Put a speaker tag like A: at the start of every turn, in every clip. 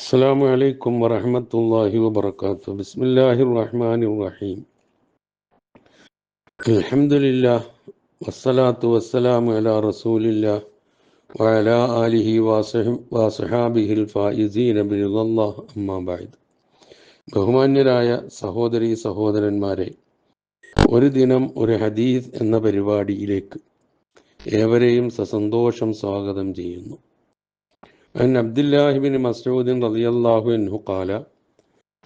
A: അസ്സാം വലൈക്കും വറഹമത്തല്ലാഹി വബർക്കാത്തു ബിസ്മില്ലാഹി റഹ്മാൻ റഹീം അലഹമുല്ല വസ്സലാത്തു വസ്സലാമു അലാ റസൂലില്ല വഅല ആലിഹി വാസഹാബിഹിൽ ഫായിസീന ബിറിദല്ലാഹ്. അമ്മാ ബഅദ്. ബഹുമാന്യരായ സഹോദരി സഹോദരന്മാരെ ഒരു ദിനം ഒരു ഹദീസ് എന്ന പരിപാടിയിലേക്ക് ഏവരെയും സസന്തോഷം സ്വാഗതം ചെയ്യുന്നു. عن عبد الله بن مسعود رضي الله عنه قال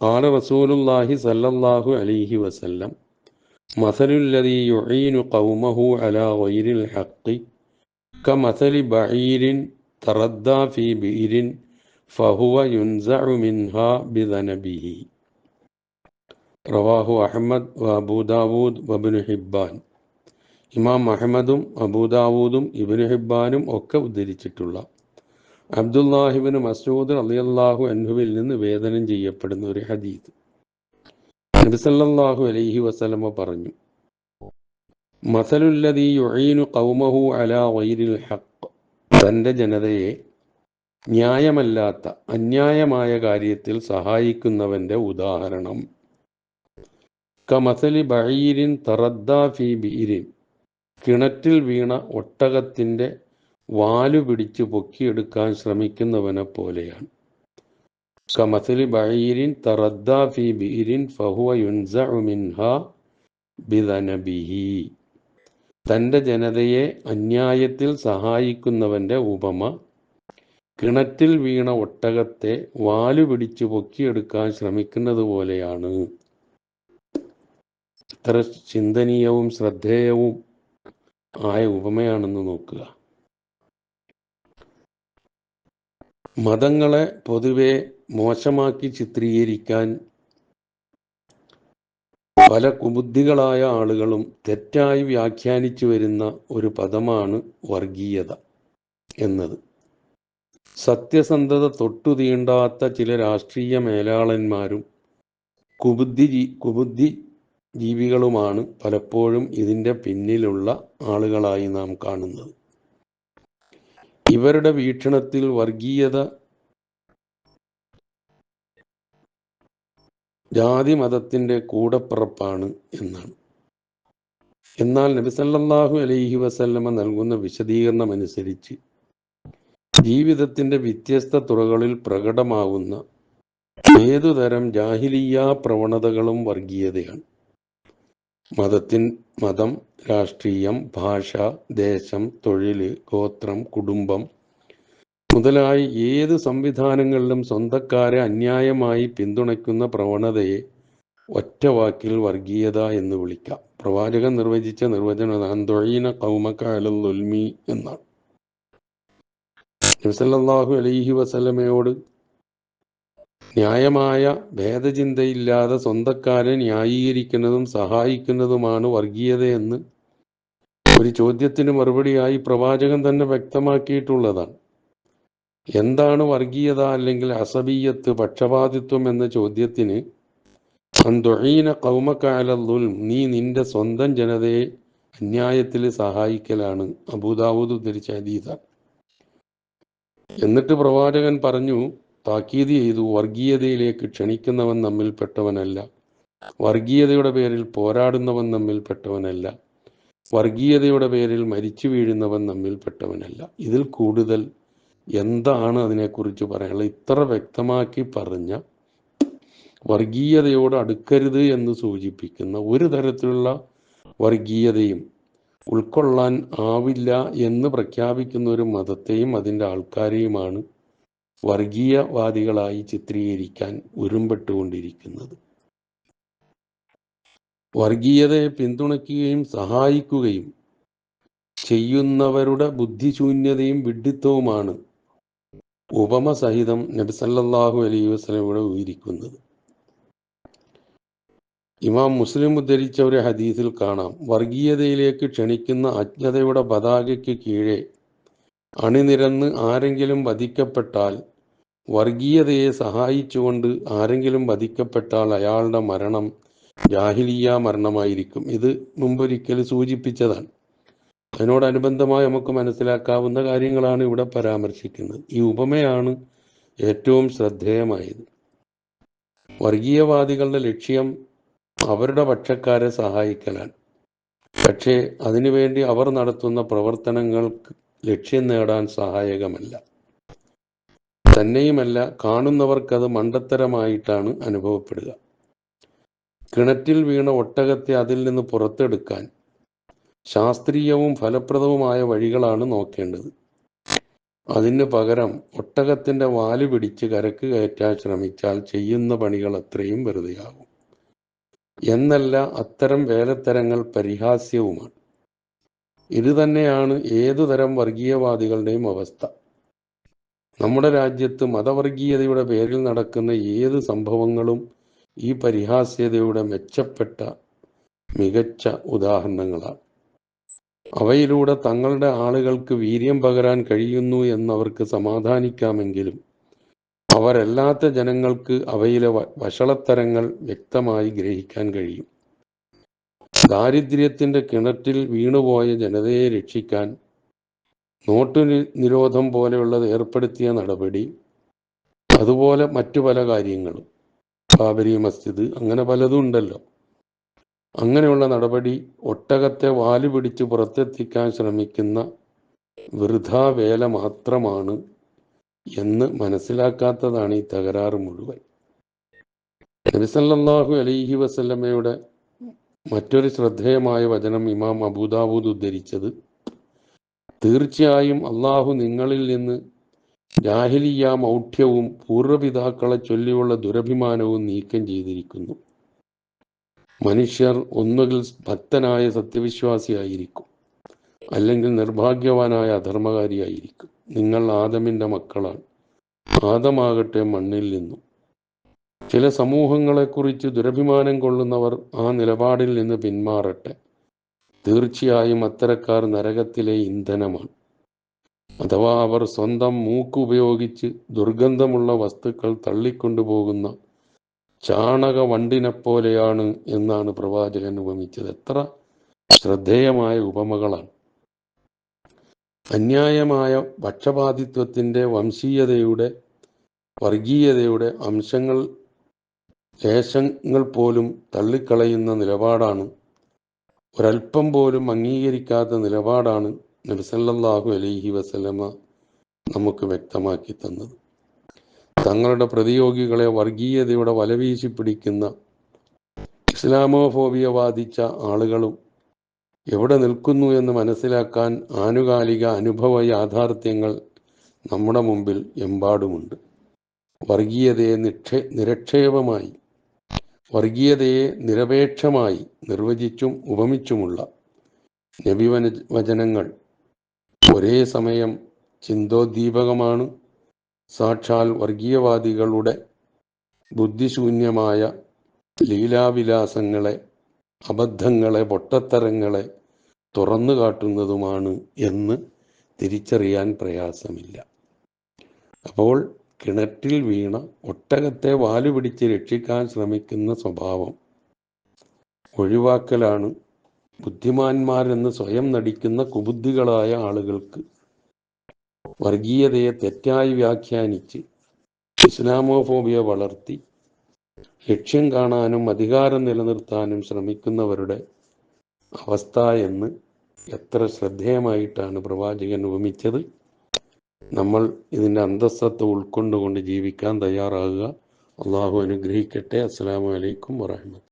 A: قال رسول الله صلى الله عليه وسلم مثل الذي يعين قومه على غير الحق كمثل بعير تردى في بئر فهو ينزع منها بذنبه رواه أحمد وأبو داود وابن حبان ഇമാം അഹമ്മദും അബൂദാവൂദും ഇബിന് ഹിബ്ബാനും ഒക്കെ ഉദ്ധരിച്ചിട്ടുള്ള അബ്ദുല്ലാഹിബിന് മസൂദ് അലിയല്ലാഹു അൻഹുവിൽ നിന്ന് വേദനം ചെയ്യപ്പെടുന്ന ഒരു ഹദീദ് നബിസല്ലാഹു അലൈഹി വസലമ പറഞ്ഞു മസലുല്ലതി ഖൗമഹു അലാ ജനതയെ ന്യായമല്ലാത്ത അന്യായമായ കാര്യത്തിൽ സഹായിക്കുന്നവന്റെ ഉദാഹരണം. കമസലി ബഴീരിൻ തറദ്ദാ ഫി ബീരിൻ. കിണറ്റിൽ വീണ ഒട്ടകത്തിന്റെ വാലു പിടിച്ച് പൊക്കിയെടുക്കാൻ ശ്രമിക്കുന്നവനെ പോലെയാണ്. കമസലി ബീരിൻ ഫഹുവ ബിദനബിഹി. ജനതയെ അന്യായത്തിൽ സഹായിക്കുന്നവന്റെ ഉപമ കിണറ്റിൽ വീണ ഒട്ടകത്തെ വാലു പിടിച്ച് പൊക്കിയെടുക്കാൻ ശ്രമിക്കുന്നത് പോലെയാണ്. ഇത്ര ചിന്തനീയവും ശ്രദ്ധേയവും ആയ ഉപമയാണെന്ന് നോക്കുക. മതങ്ങളെ പൊതുവെ മോശമാക്കി ചിത്രീകരിക്കാൻ പല കുബുദ്ധികളായ ആളുകളും തെറ്റായി വ്യാഖ്യാനിച്ചു വരുന്ന ഒരു പദമാണ് വർഗീയത എന്നത്. സത്യസന്ധത തൊട്ടു തീണ്ടാത്ത ചില രാഷ്ട്രീയ മേലാളന്മാരും കുബുദ്ധി കുബുദ്ധി ജീവികളുമാണ് പലപ്പോഴും ഇതിന്റെ പിന്നിലുള്ള ആളുകളായി നാം കാണുന്നത്. ഇവരുടെ വീക്ഷണത്തിൽ വർഗീയത ജാതി മതത്തിന്റെ കൂടപ്പിറപ്പാണ് എന്നാണ്. എന്നാൽ നബിസല്ലാഹു അലൈഹി വസല്ലമ നൽകുന്ന വിശദീകരണം അനുസരിച്ച് ജീവിതത്തിന്റെ വ്യത്യസ്ത തുറകളിൽ പ്രകടമാവുന്ന ഏതുതരം ജാഹിലിയ പ്രവണതകളും വർഗീയതയാണ്. മതത്തിൻ മതം രാഷ്ട്രീയം ഭാഷ ദേശം തൊഴിൽ ഗോത്രം കുടുംബം മുതലായി ഏത് സംവിധാനങ്ങളിലും സ്വന്തക്കാരെ അന്യായമായി പിന്തുണയ്ക്കുന്ന പ്രവണതയെ ഒറ്റ വാക്കിൽ വർഗീയത എന്ന് വിളിക്കാം. പ്രവാചകൻ നിർവചിച്ച നിർവചനം അന്തൊഴീന കൗമക്കാലുൽമി എന്നാണ്. നബിസല്ലാഹു അലൈഹി വസല്ലമയോട് ന്യായമായ ഭേദചിന്തയില്ലാതെ സ്വന്തക്കാരെ ന്യായീകരിക്കുന്നതും സഹായിക്കുന്നതുമാണ് വർഗീയതയെന്ന് ഒരു ചോദ്യത്തിന് മറുപടിയായി പ്രവാചകൻ തന്നെ വ്യക്തമാക്കിയിട്ടുള്ളതാണ്. എന്താണ് വർഗീയത അല്ലെങ്കിൽ അസബീയത്ത് പക്ഷപാതിത്വം എന്ന ചോദ്യത്തിന് അന്തൊഴീന കൗമക്കാലുൽ നീ നിന്റെ സ്വന്തം ജനതയെ അന്യായത്തിൽ സഹായിക്കലാണ് അബൂദാവൂദ് ഉദ്ധരിച്ച അതീത എന്നിട്ട് പ്രവാചകൻ പറഞ്ഞു താക്കീത് ചെയ്തു വർഗീയതയിലേക്ക് ക്ഷണിക്കുന്നവൻ നമ്മിൽപ്പെട്ടവനല്ല വർഗീയതയുടെ പേരിൽ പോരാടുന്നവൻ നമ്മിൽപ്പെട്ടവനല്ല വർഗീയതയുടെ പേരിൽ മരിച്ചു വീഴുന്നവൻ നമ്മിൽപ്പെട്ടവനല്ല ഇതിൽ കൂടുതൽ എന്താണ് അതിനെക്കുറിച്ച് പറയാനുള്ളത്? ഇത്ര വ്യക്തമാക്കി പറഞ്ഞ വർഗീയതയോട് അടുക്കരുത് എന്ന് സൂചിപ്പിക്കുന്ന ഒരു തരത്തിലുള്ള വർഗീയതയും ഉൾക്കൊള്ളാൻ ആവില്ല എന്ന് പ്രഖ്യാപിക്കുന്ന ഒരു മതത്തെയും അതിന്റെ ആൾക്കാരെയുമാണ് വർഗീയവാദികളായി ചിത്രീകരിക്കാൻ ഉരുമ്പെട്ടുകൊണ്ടിരിക്കുന്നത് വർഗീയതയെ പിന്തുണയ്ക്കുകയും സഹായിക്കുകയും ചെയ്യുന്നവരുടെ ബുദ്ധിശൂന്യതയും വിഡ്ഢിത്തവുമാണ് ഉപമ സഹിതം നബിസല്ലാഹു അലൈഹി വസ്ലമിവിടെ ഉയരിക്കുന്നത്. ഇമാം മുസ്ലിം ഉദ്ധരിച്ച ഒരു ഹദീസിൽ കാണാം. വർഗീയതയിലേക്ക് ക്ഷണിക്കുന്ന അജ്ഞതയുടെ പതാകയ്ക്ക് കീഴെ അണിനിരന്ന് ആരെങ്കിലും വധിക്കപ്പെട്ടാൽ വർഗീയതയെ സഹായിച്ചുകൊണ്ട് ആരെങ്കിലും വധിക്കപ്പെട്ടാൽ അയാളുടെ മരണം ജാഹിലിയ മരണമായിരിക്കും. ഇത് മുമ്പൊരിക്കൽ സൂചിപ്പിച്ചതാണ്. അതിനോടനുബന്ധമായി നമുക്ക് മനസ്സിലാക്കാവുന്ന കാര്യങ്ങളാണ് ഇവിടെ പരാമർശിക്കുന്നത്. ഈ ഉപമയാണ് ഏറ്റവും ശ്രദ്ധേയമായത്. വർഗീയവാദികളുടെ ലക്ഷ്യം അവരുടെ പക്ഷക്കാരെ സഹായിക്കലാണ്. പക്ഷേ അതിനുവേണ്ടി അവർ നടത്തുന്ന പ്രവർത്തനങ്ങൾക്ക് ലക്ഷ്യം നേടാൻ സഹായകമല്ല. തന്നെയുമല്ല കാണുന്നവർക്കത് മണ്ടത്തരമായിട്ടാണ് അനുഭവപ്പെടുക. കിണറ്റിൽ വീണ ഒട്ടകത്തെ അതിൽ നിന്ന് പുറത്തെടുക്കാൻ ശാസ്ത്രീയവും ഫലപ്രദവുമായ വഴികളാണ് നോക്കേണ്ടത്. അതിന് പകരം ഒട്ടകത്തിന്റെ വാൽ പിടിച്ച് കരക്ക് കയറ്റാൻ ശ്രമിച്ചാൽ ചെയ്യുന്ന പണികൾ അത്രയും വെറുതെയാകും. എന്നല്ല അത്തരം വേലത്തരങ്ങൾ പരിഹാസ്യവുമാണ്. ഇത് തന്നെയാണ് ഏതുതരം വർഗീയവാദികളുടെയും അവസ്ഥ. നമ്മുടെ രാജ്യത്ത് മതവർഗീയതയുടെ പേരിൽ നടക്കുന്ന ഏത് സംഭവങ്ങളും ഈ പരിഹാസ്യതയുടെ മെച്ചപ്പെട്ട മികച്ച ഉദാഹരണങ്ങളാണ്. അവയിലൂടെ തങ്ങളുടെ ആളുകൾക്ക് വീര്യം പകരാൻ കഴിയുന്നു എന്നവർക്ക് സമാധാനിക്കാമെങ്കിലും അവരല്ലാത്ത ജനങ്ങൾക്ക് അവയിലെ വഷളത്തരങ്ങൾ വ്യക്തമായി ഗ്രഹിക്കാൻ കഴിയും. ദാരിദ്ര്യത്തിന്റെ കിണറ്റിൽ വീണുപോയ ജനതയെ രക്ഷിക്കാൻ നോട്ടു നിരോധം പോലെയുള്ളത് ഏർപ്പെടുത്തിയ നടപടി അതുപോലെ മറ്റു പല കാര്യങ്ങളും. ബാബരി മസ്ജിദ് അങ്ങനെ പലതും ഉണ്ടല്ലോ. അങ്ങനെയുള്ള നടപടി ഒട്ടകത്തെ വാൽ പിടിച്ച് പുറത്തെത്തിക്കാൻ ശ്രമിക്കുന്ന വൃഥാ വേല മാത്രമാണ് എന്ന് മനസ്സിലാക്കാത്തതാണ് ഈ തകരാറ് മുഴുവൻ. നബിസല്ലാഹു അലൈഹി വസല്ലമ്മയുടെ മറ്റൊരു ശ്രദ്ധേയമായ വചനം ഇമാം അബൂദാവൂദ് ഉദ്ധരിച്ചത് തീർച്ചയായും അള്ളാഹു നിങ്ങളിൽ നിന്ന് ജാഹിലിയ മൗഢ്യവും പൂർവപിതാക്കളെ ചൊല്ലിയുള്ള ദുരഭിമാനവും നീക്കം ചെയ്തിരിക്കുന്നു. മനുഷ്യർ ഒന്നുകിൽ ഭക്തനായ സത്യവിശ്വാസിയായിരിക്കും അല്ലെങ്കിൽ നിർഭാഗ്യവാനായ അധർമ്മകാരിയായിരിക്കും. നിങ്ങൾ ആദമിന്റെ മക്കളാണ്. ആദമാകട്ടെ മണ്ണിൽ നിന്നും. ചില സമൂഹങ്ങളെക്കുറിച്ച് ദുരഭിമാനം കൊള്ളുന്നവർ ആ നിലപാടിൽ നിന്ന് പിന്മാറട്ടെ. തീർച്ചയായും അത്തരക്കാർ നരകത്തിലെ ഇന്ധനമാണ്. അഥവാ അവർ സ്വന്തം മൂക്ക് ഉപയോഗിച്ച് ദുർഗന്ധമുള്ള വസ്തുക്കൾ തള്ളിക്കൊണ്ടുപോകുന്ന ചാണക വണ്ടിനെ പോലെയാണ് എന്നാണ് പ്രവാചകൻ ഉപമിച്ചത്. എത്ര ശ്രദ്ധേയമായ ഉപമകളാണ്. അന്യായമായ പക്ഷപാതിത്വത്തിന്റെ വംശീയതയുടെ വർഗീയതയുടെ അംശങ്ങൾ ലേശങ്ങൾ പോലും തള്ളിക്കളയുന്ന നിലപാടാണ് ഒരല്പം പോലും അംഗീകരിക്കാത്ത നിലപാടാണ് നബിസല്ലാഹു അലൈഹി വസല്ലമ നമുക്ക് വ്യക്തമാക്കി തന്നത്. തങ്ങളുടെ പ്രതിയോഗികളെ വർഗീയതയുടെ വലവീശി പിടിക്കുന്ന ഇസ്ലാമോഫോബിയ വാദിച്ച ആളുകളും എവിടെ നിൽക്കുന്നു എന്ന് മനസ്സിലാക്കാൻ ആനുകാലിക അനുഭവ യാഥാർത്ഥ്യങ്ങൾ നമ്മുടെ മുമ്പിൽ എമ്പാടുമുണ്ട്. വർഗീയതയെ നിക്ഷേ നിരക്ഷേപമായി വർഗീയതയെ നിരപേക്ഷമായി നിർവചിച്ചും ഉപമിച്ചുമുള്ള നബിവന വചനങ്ങൾ ഒരേ സമയം ചിന്തോദ്ദീപകമാണ്. സാക്ഷാൽ വർഗീയവാദികളുടെ ബുദ്ധിശൂന്യമായ ലീലാവിലാസങ്ങളെ അബദ്ധങ്ങളെ പൊട്ടത്തരങ്ങളെ തുറന്നു കാട്ടുന്നതുമാണ് എന്ന് തിരിച്ചറിയാൻ പ്രയാസമില്ല. അപ്പോൾ കിണറ്റിൽ വീണ ഒട്ടകത്തെ വാലുപിടിച്ച് രക്ഷിക്കാൻ ശ്രമിക്കുന്ന സ്വഭാവം ഒഴിവാക്കലാണ് ബുദ്ധിമാന്മാരെന്ന് സ്വയം നടിക്കുന്ന കുബുദ്ധികളായ ആളുകൾക്ക് വർഗീയതയെ തെറ്റായി വ്യാഖ്യാനിച്ച് ഇസ്ലാമോഫോബിയ വളർത്തി ലക്ഷ്യം കാണാനും അധികാരം നിലനിർത്താനും ശ്രമിക്കുന്നവരുടെ അവസ്ഥ എന്ന് എത്ര ശ്രദ്ധേയമായിട്ടാണ് പ്രവാചകൻ ഉപമിച്ചത്? നമ്മൾ ഇതിന്റെ അന്തസ്സത്ത് ഉൾക്കൊണ്ടുകൊണ്ട് ജീവിക്കാൻ തയ്യാറാകുക. അള്ളാഹു അനുഗ്രഹിക്കട്ടെ. അസ്സാം വലൈക്കും വറഹമത്ത്